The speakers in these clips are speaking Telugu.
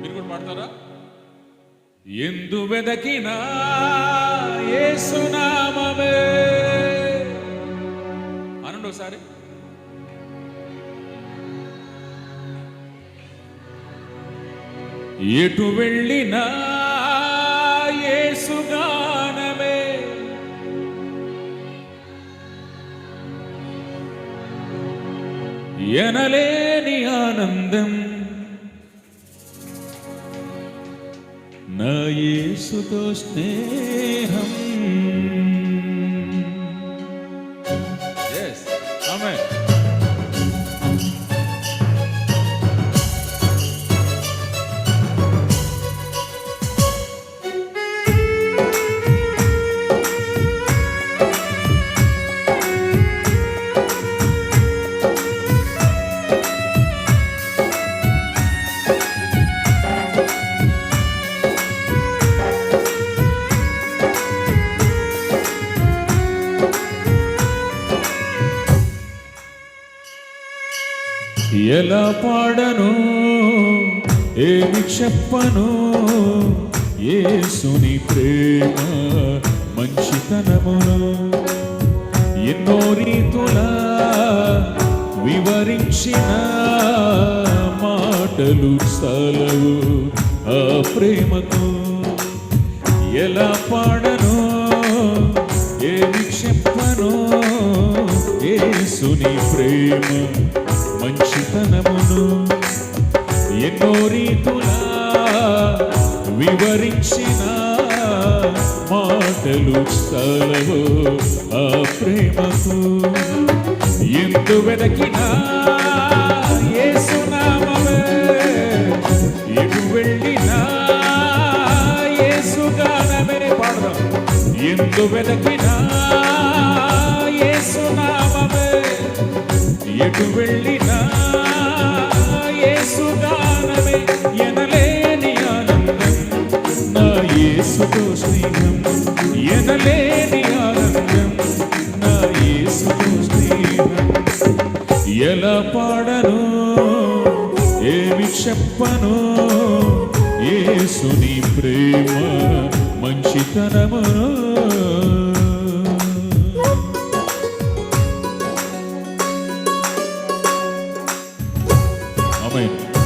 మీరు కూడా పాడతారా? ఎందు వెదకినా యేసునామమే అనండి ఒకసారి. ఎటు వెళ్ళినా యేసుగానమే ఎనలేని ఆనందం యేసుతో ఎలా పాడను? ఏమి చెప్పను యేసుని ప్రేమ మంచితనమును ఎన్నో రీతుల వివరించిన మాటలు సలవు ఆ ప్రేమకు. ఎలా పాడను? ఏమి చెప్పను యేసుని ప్రేమ మంచితనమును ఎన్నో రీతులా వివరించిన మాటలు స్థలవు ఆ ప్రేమకు. ఎందు వెదకినా ఎటు వెళ్ళినా యేసుగానమే పాడదాం. ఎందు వెదకినా ఎటు వెళ్ళినా ఏసుగానమే ఎనలేని ఆనందం. నా ఏసుతో స్నేహం ఎనలేని ఆనందం. నా ఏసుతో స్నేహం ఎలా పాడను? ఏమి చెప్పను? ఏసుని ప్రేమ మంచితనమును Amém.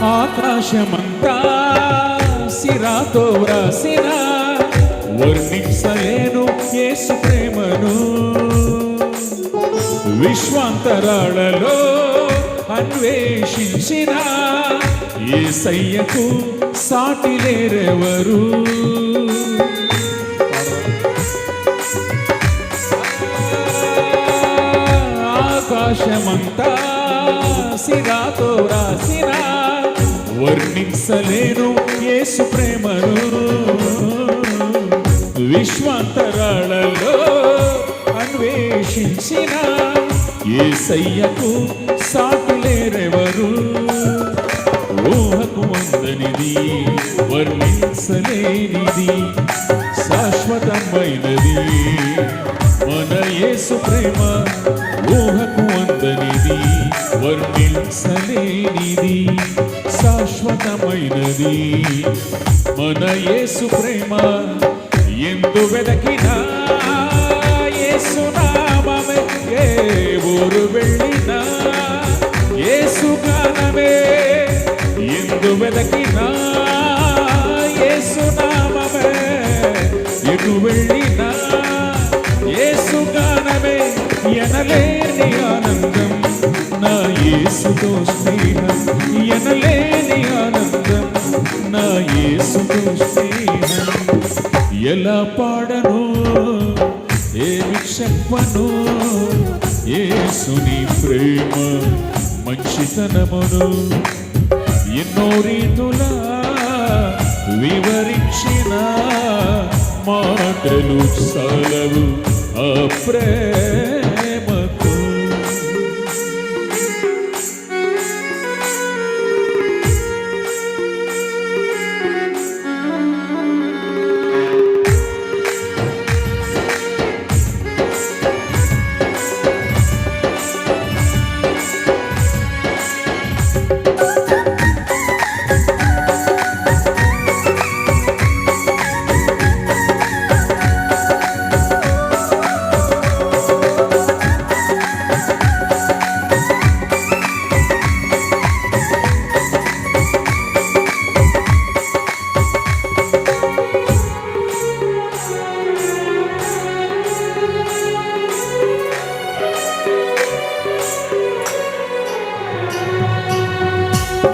ఆకాశమంతా సిరాతో వ్రాసిన వర్ణించలేను యేసు ప్రేమను. విశ్వాంతరాళలో అన్వేషించిన ఈ సయ్యకు సాటి లేరెవరు ఆకాశమంతా సిరాతో రాసినా వర్ణించలేను యేసు ప్రేమను. విశ్వాంతరాళలో అన్వేషించిన ఏసయ్యకు సాటులేరెవరు ఊహకు వందనిది వర్ణించలేనిది శాశ్వతమైనది. మన యేసు ప్రేమ ఊహకు వందనిది వర్ణించలేనిది. మన యేసు ప్రేమ ఎందు వెదకినా యేసు నామమే ఏ ఊరు వెళ్ళినా యేసు గానమే ఎందు వెదకినా యేసు నామమే ఎటు వెళ్ళినా యేసు గానమే ఎనలేని ఆనందం నా యేసుతో స్నేహం ఎనలేని ఆనందం. నా యేసుతో ఎలా పాడను? ఏమి చెప్పను ఏసుని ప్రేమ మంచితనమును ఎన్నో రీతుల వివరించిన మాటలు సలవు ఆ ప్రేమ.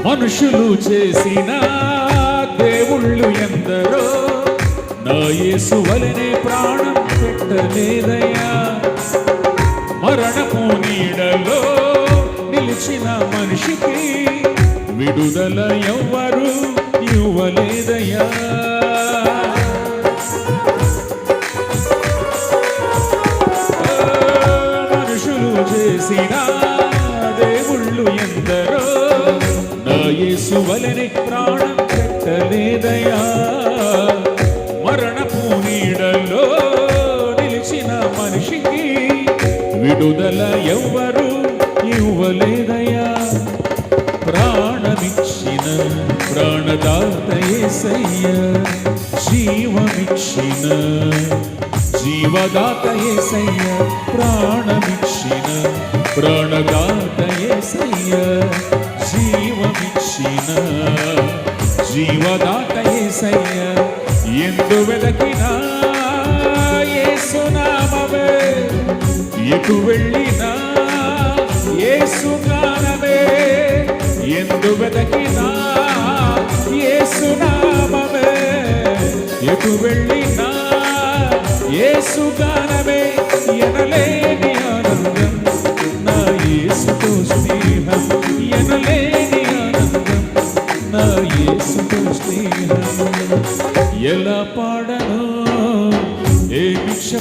మనుషులు చేసిన దేవుళ్ళు ఎందరో? నా యేసు వలనే ప్రాణం పెట్టలేదయ్యా. మరణము నీడలో నిలిచిన మనిషికి విడుదల ఎవ్వరు ఇవ్వలేదయ్యా. ప్రాణం పెట్టలేదయా మరణపు నీడలో నిలిచిన మనిషికి విడుదల ఎవ్వరు ఇవ్వలేదయా ప్రాణమిచ్చిన ప్రాణదాత యేసయ్య జీవమిచ్చిన జీవదాత యేసయ్య ప్రాణమిచ్చిన ప్రాణదాత యేసయ్య జీవమిచ్చిన జీవదాత ఏసయ్య ఎందు వెదకినా ఏసునామవే ఎటు వెళ్ళినా యేసుగానమే ఎందు వెదకినా ఏసునామవే ఎటు వెళ్ళినా ఏసుగానమే ఎనలే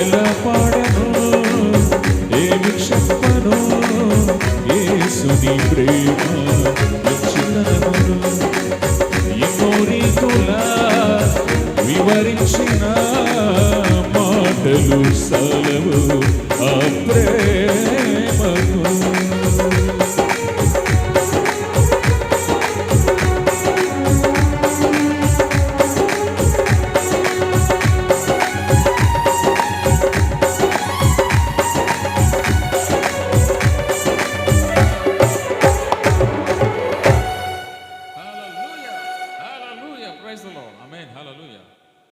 ఎలా పాడను ఏమి చెప్పను యేసుని ప్రేమ మంచితనమును ఎన్నో రీతులా వివరించిన మాటలు సలవు ఆ ప్రేమ